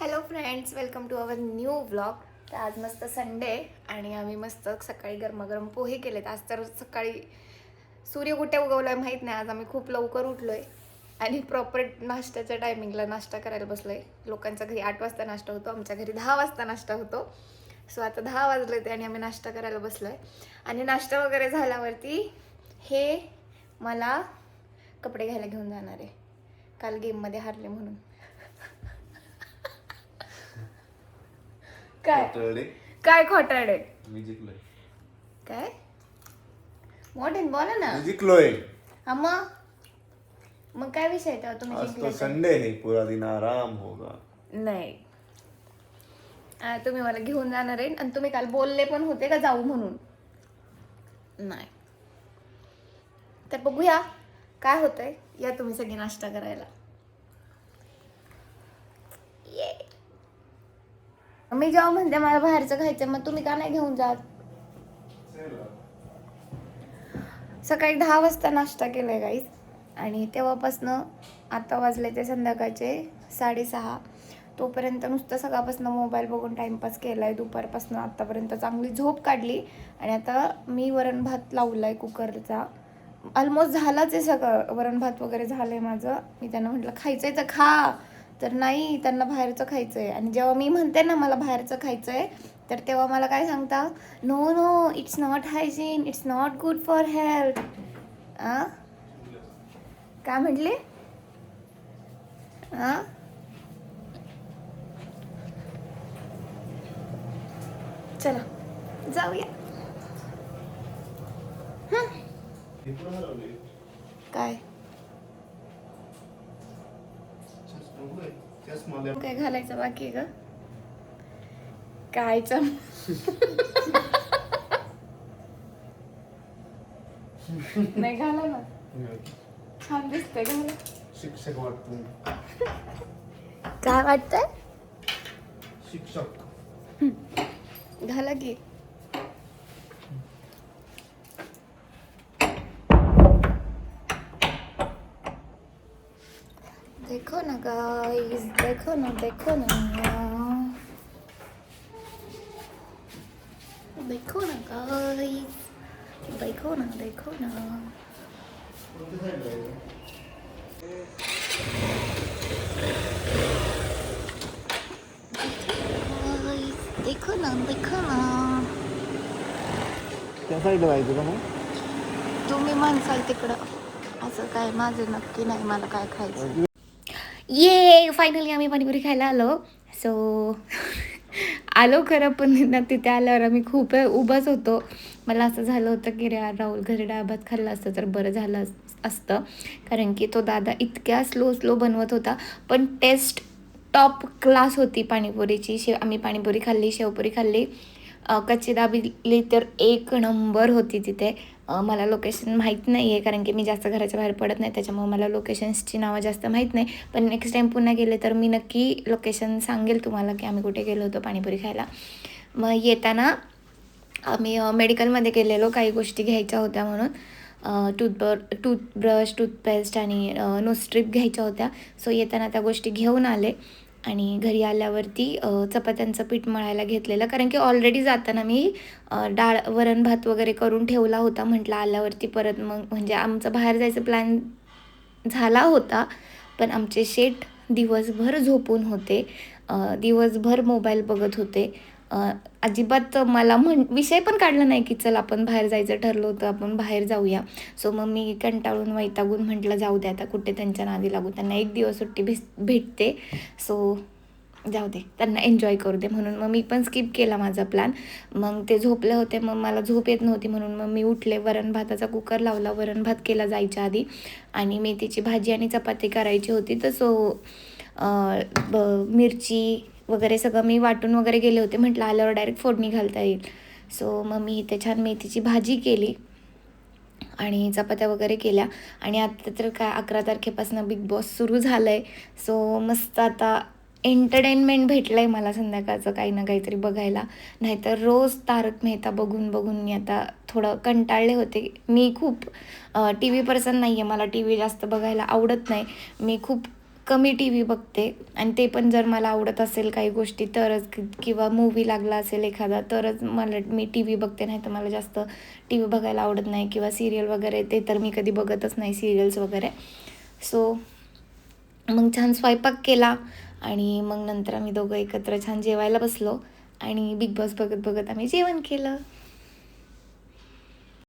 Hello friends welcome to our new vlog तर आज मस्त संडे आणि आम्ही मस्त सकाळी गरमागरम पोहे केलेत. आज तर सकाळी सूर्य कुठे उगवला आहे माहीत नाही. आज आम्ही खूप लवकर उठलो आहे आणि प्रॉपर नाश्त्याच्या टायमिंगला नाश्ता करायला बसलो आहे लोकांच्या घरी आठ वाजता नाश्ता होतो आमच्या घरी दहा वाजता नाश्ता होतो. सो आता दहा वाजले ते आणि आम्ही नाश्ता करायला बसलो आहे आणि नाश्ता वगैरे झाल्यावरती हे मला कपडे घ्यायला घेऊन जाणार आहे. काल गेममध्ये हारले म्हणून. काय? काय खोटाडे मी जिंकलोय. काय? मोठे बोला ना. मी जिंकलोय. हा मग मग काय विषय तेव्हा तुम्ही आज तो जिंकले? संडे है पूरा दिन आराम होगा. नाही. आ, तुम्ही मला घेऊन जाणार आहे आणि तुम्ही काल बोलले पण होते का जाऊ म्हणून? नाही. तर बघूया काय होतंय. या तुम्ही सगळी नाश्ता करायला. ये. मी जेव्हा म्हणते मला बाहेरचं खायचं मग तुम्ही का नाही घेऊन जात? सकाळी दहा वाजता नाश्ता केलाय गाईज आणि तेव्हापासनं आता वाजले ते संध्याकाळचे साडेसहा. तोपर्यंत नुसतं सकाळपासनं मोबाईल बघून टाइमपास केलाय. दुपारपासून आतापर्यंत चांगली झोप काढली. आणि आता मी वरण भात लावलाय कुकरचा. ऑलमोस्ट झालाच आहे सगळं. वरण भात वगैरे झालंय माझं. मी त्यांना म्हटलं खायचंय तर खा. तर नाही त्यांना बाहेरचं खायचंय. आणि जेव्हा मी म्हणते ना मला बाहेरचं खायचंय तर तेव्हा मला काय सांगता? No no it's not hygiene it's not good for health आ? काय म्हटले? आ? चला जाऊया. काय? काय घालायचं बाकी आहे का काय चम नाही घाला ना. छान दिसतंय घाला शिक्षक वाटतो काय वाटतंय? शिक्षक. घाला की. देखो ना गाइस देखो ना देखो ना देखो ना गाइस देखो ना देखो ना Guys, देखो ना देखो ना त्या साईडला जायचं का मग तुम्ही म्हणसाल तिकडं असं काय माझं नक्की नाही मला काय खायचं ये फायनली आम्ही पाणीपुरी खायला आलो. सो आलो खरं पण ना तिथे आल्यावर आम्ही खूप वेळ उभाच होतो. मला असं झालं होतं की रे राहुल घरी डाळ खाल्ला असतं तर बरं झालं अस- असतं. कारण की तो दादा इतक्या स्लो स्लो बनवत होता. पण टेस्ट टॉप क्लास होती पाणीपुरीची. शेव आम्ही पाणीपुरी खाल्ली शेवपुरी खाल्ली. कच्ची दाबेली तर एक नंबर होती तिथे. मला लोकेशन माहीत नाही आहे कारण की मी जास्त घराच्या बाहेर पडत नाही त्याच्यामुळे मला लोकेशन्सची नावं जास्त माहीत नाही. पण नेक्स्ट टाईम पुन्हा गेले तर मी नक्की लोकेशन सांगेल तुम्हाला की आम्ही कुठे गेलो होतो पाणीपुरी खायला. मग येताना आम्ही मेडिकलमध्ये गेलेलो काही गोष्टी घ्यायच्या होत्या म्हणून. टूथब्र टूथब्रश टूथपेस्ट आणि नो स्ट्रीप घ्यायच्या होत्या. सो येताना त्या गोष्टी घेऊन आले. आणि घरी आल्यावरती चपात्यांचं पीठ मळायला घेतलेलं. कारण की ऑलरेडी जाताना मी डाळ वरण भात वगैरे करून ठेवला होता म्हटलं आल्यावरती परत मग म्हणजे आमचं बाहेर जायचं प्लॅन झाला होता पण आमचे शेट दिवसभर झोपून होते. दिवसभर मोबाईल बघत होते. अजिबात मला म्हण विषय पण काढला नाही की चल आपण बाहेर जायचं ठरलं होतं आपण बाहेर जाऊया. सो मग मी कंटाळून वैतागून म्हटलं जाऊ दे आता कुठे त्यांच्या नादी लागू त्यांना एक दिवस सुट्टी भेस भेटते. सो जाऊ दे त्यांना एन्जॉय करू दे म्हणून मग मी पण स्किप केला माझा प्लॅन मग ते झोपले होते मग मला झोप येत नव्हती म्हणून मग मी उठले वरण भाताचा कुकर लावला वरण भात केला जायच्या आधी. आणि मेथीची भाजी आणि चपाती करायची होती. तर सो ब- मिरची वगैरे सगळं मी वाटून वगैरे गेले होते. म्हटलं आल्यावर डायरेक्ट फोडणी घालता येईल. सो मग मी इथे छान मेथीची भाजी केली आणि चपात्या वगैरे केल्या. आणि आता तर काय अकरा तारखेपासून बिग बॉस सुरू झालं आहे सो मस्त आता एंटरटेनमेंट भेटलं आहे मला संध्याकाळचं काही ना काहीतरी बघायला. नाहीतर रोज तारक मेहता बघून बघून मी आता थोडं कंटाळले होते. मी खूप टी व्ही पर्सन नाही आहे मला टी व्ही जास्त बघायला आवडत नाही. मी खूप कमी टी व्ही बघते. आणि ते पण जर मला आवडत असेल काही गोष्टी तरच किंवा मूवी लागला असेल एखादा तरच मला मी टी व्ही बघते. नाही तर मला जास्त टी व्ही बघायला आवडत नाही. किंवा सिरियल वगैरे ते तर मी कधी बघतच नाही सिरियल्स वगैरे. सो मग छान स्वयंपाक केला. आणि मग नंतर आम्ही दोघं एकत्र छान जेवायला बसलो. आणि बिग बॉस बघत बघत आम्ही जेवण केलं.